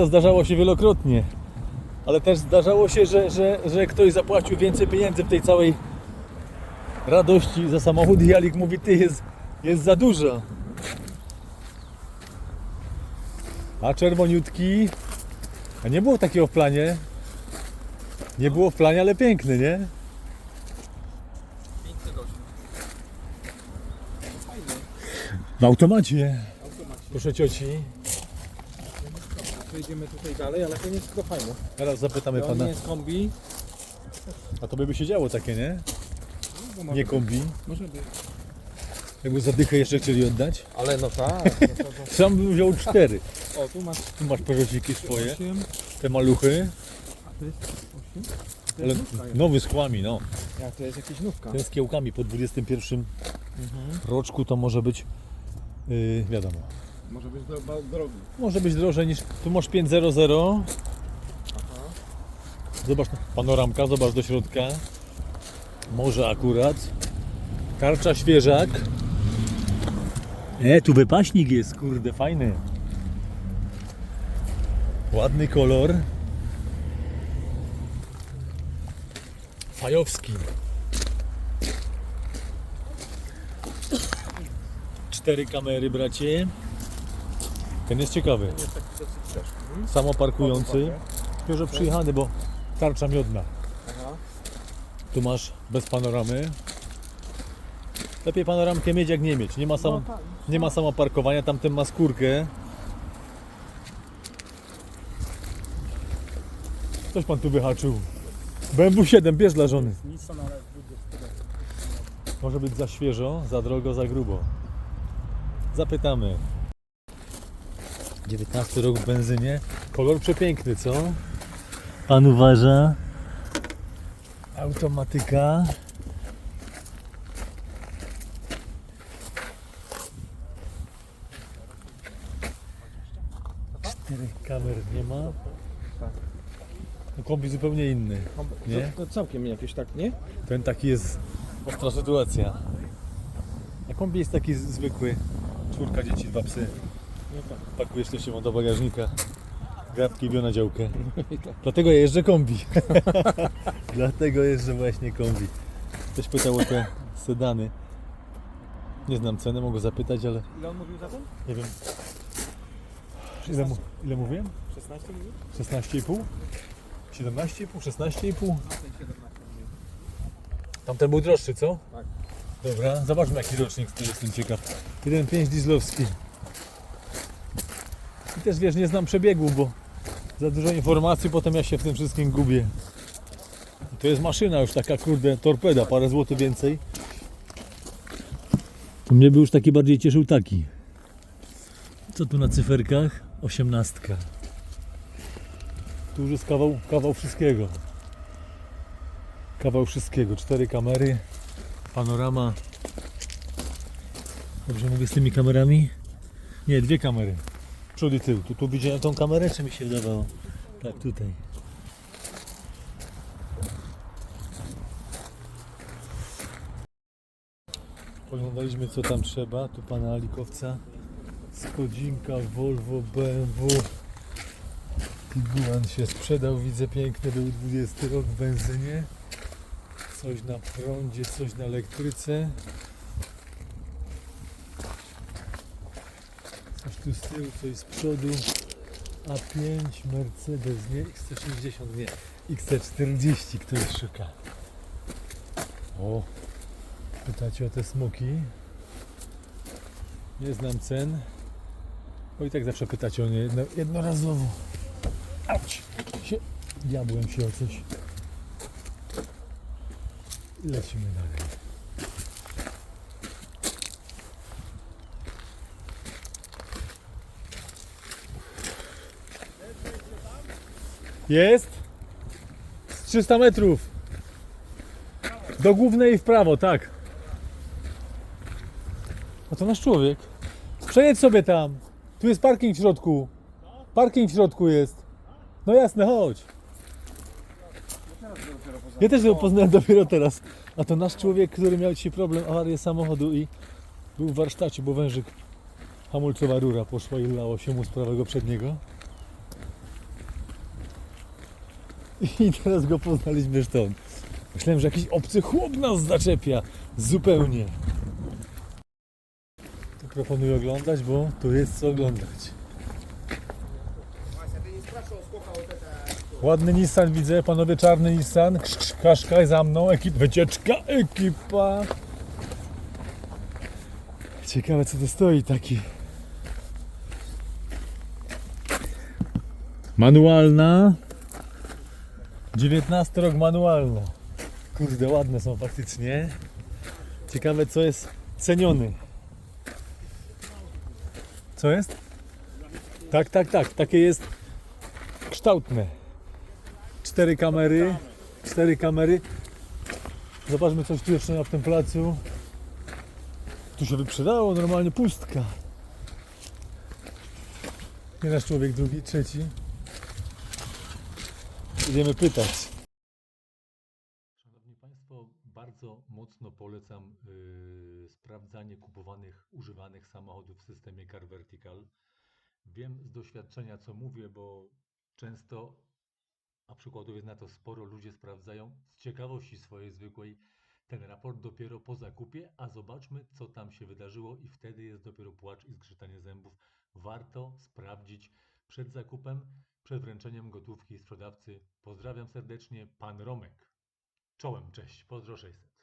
To zdarzało się wielokrotnie, ale też zdarzało się, że, że, że ktoś zapłacił więcej pieniędzy w tej całej radości za samochód i Jalik mówi, ty jest, jest za dużo. A czerwoniutki, a nie było takiego w planie. Nie było w planie, ale piękny, nie? W automacie. Proszę cioci. Przejdziemy tutaj dalej, ale to nie jest tylko fajne. Teraz zapytamy To pana. nie jest kombi. A to by się działo takie, nie? No, może Nie kombi. Może być. Jakby zadychę jeszcze chcieli oddać. Ale no tak. No to. Sam bym wziął cztery. O, tu masz Tu masz Peugeotiki swoje, 8, te maluchy. a to jest 8. To Ale jest nowy z kłami, no. Jak to jest jakieś nówka? Ten z kiełkami po 21 Mhm. roczku to może być, yy, wiadomo, Może być ba- drogi. może być drożej niż, tu masz 500. Aha. Zobacz, panoramka, zobacz do środka. Może akurat. Tarcza świeżak. E, tu wypaśnik jest, kurde, fajny. Ładny kolor. Fajowski. Cztery kamery, bracie. Ten jest ciekawy. Jest taki dosyć też. Mhm. Samo parkujący. Świeżo przyjechany, bo tarcza miodna. Tu masz bez panoramy. Lepiej panoramkę mieć jak nie mieć. Nie ma, sam, nie ma samo parkowania, tamten ma skórkę. Coś pan tu wyhaczył. BMW 7, bierz dla żony. Może być za świeżo, za drogo, za grubo. Zapytamy. 19 rok w benzynie. Kolor przepiękny, co? Pan uważa? Automatyka. Czterech kamer nie ma. No, Kombi zupełnie inny. Nie? To, to całkiem jakieś tak, nie? Ten taki jest ostra sytuacja. A kombi jest taki zwykły. Czwórka dzieci, dwa psy. Nie tak. Pakujesz to się do bagażnika. Gratki wio na działkę. Tak. Dlatego ja jeżdżę kombi. Dlatego jeżdżę właśnie kombi. Ktoś pytał o te sedany. Nie znam ceny, mogę zapytać, ale Ile on mówił za to? nie wiem. Ile, mu, ile mówiłem? 16 mówił? 16,5? 17,5? 16,5? No ten 17 mówił. Tamten był droższy, co? Tak. Dobra, zobaczmy jaki rocznik, to jestem ciekaw. 1.5 dieslowski. I też wiesz, nie znam przebiegu, bo za dużo informacji, potem ja się w tym wszystkim gubię. To jest maszyna już taka, kurde, torpeda, parę złotych więcej. To mnie by już taki bardziej cieszył taki. Co tu na cyferkach? Osiemnastka. Tu już jest kawał, kawał wszystkiego. Kawał wszystkiego. Cztery kamery, panorama. Dobrze mówię z tymi kamerami? Nie, dwie kamery. Przód i tył. Tu, tu widziałem tą kamerę, czy mi się wydawało? Tak, tutaj. Poglądaliśmy co tam trzeba. Tu pana Alikowca. Skodzinka, Volvo, BMW. Tiguan się sprzedał, widzę piękny, był 20 rok w benzynie. Coś na prądzie, coś na elektryce. Tu z tyłu, coś z przodu. A5, Mercedes, nie? XC60, nie. XC40 ktoś szuka. O, pytacie o te smoki. Nie znam cen. Bo i tak zawsze pytacie o nie jedno, jednorazowo. Auć! Się, diabłem się o coś. Lecimy dalej. Jest? Z 300 metrów. Do głównej w prawo, tak. A to nasz człowiek. Przejedź sobie tam. Tu jest parking w środku. Parking w środku jest. No jasne, chodź. Ja też ją poznałem dopiero teraz. A to nasz człowiek, który miał dzisiaj problem, awarię samochodu i był w warsztacie, bo wężyk hamulcowa rura poszła i lało się mu z prawego przedniego. I teraz go poznaliśmy stąd. Myślałem, że jakiś obcy chłop nas zaczepia. Zupełnie. To proponuję oglądać, bo tu jest co oglądać. Ładny Nissan widzę, panowie czarny Nissan. Krz, za mną, ekip, wycieczka, ekipa. Ciekawe co to stoi taki. Manualna, 19 rok manualna. Kurde, ładne są faktycznie. Ciekawe co jest ceniony. Co jest? Tak, tak, tak. Takie jest kształtne. Cztery kamery. Cztery kamery. Zobaczmy coś tu jeszcze na tym placu. Tu się wyprzedało, normalnie pustka. Jeden człowiek, drugi, trzeci. Idziemy pytać. Szanowni Państwo, bardzo mocno polecam yy, sprawdzanie kupowanych, używanych samochodów w systemie Car Vertical. Wiem z doświadczenia, co mówię, bo często, a przykładów jest na to sporo, ludzie sprawdzają z ciekawości swojej zwykłej ten raport dopiero po zakupie, a zobaczmy, co tam się wydarzyło i wtedy jest dopiero płacz i zgrzytanie zębów. Warto sprawdzić przed zakupem, przed wręczeniem gotówki sprzedawcy. Pozdrawiam serdecznie, pan Romek. Czołem, cześć, pozdro 600.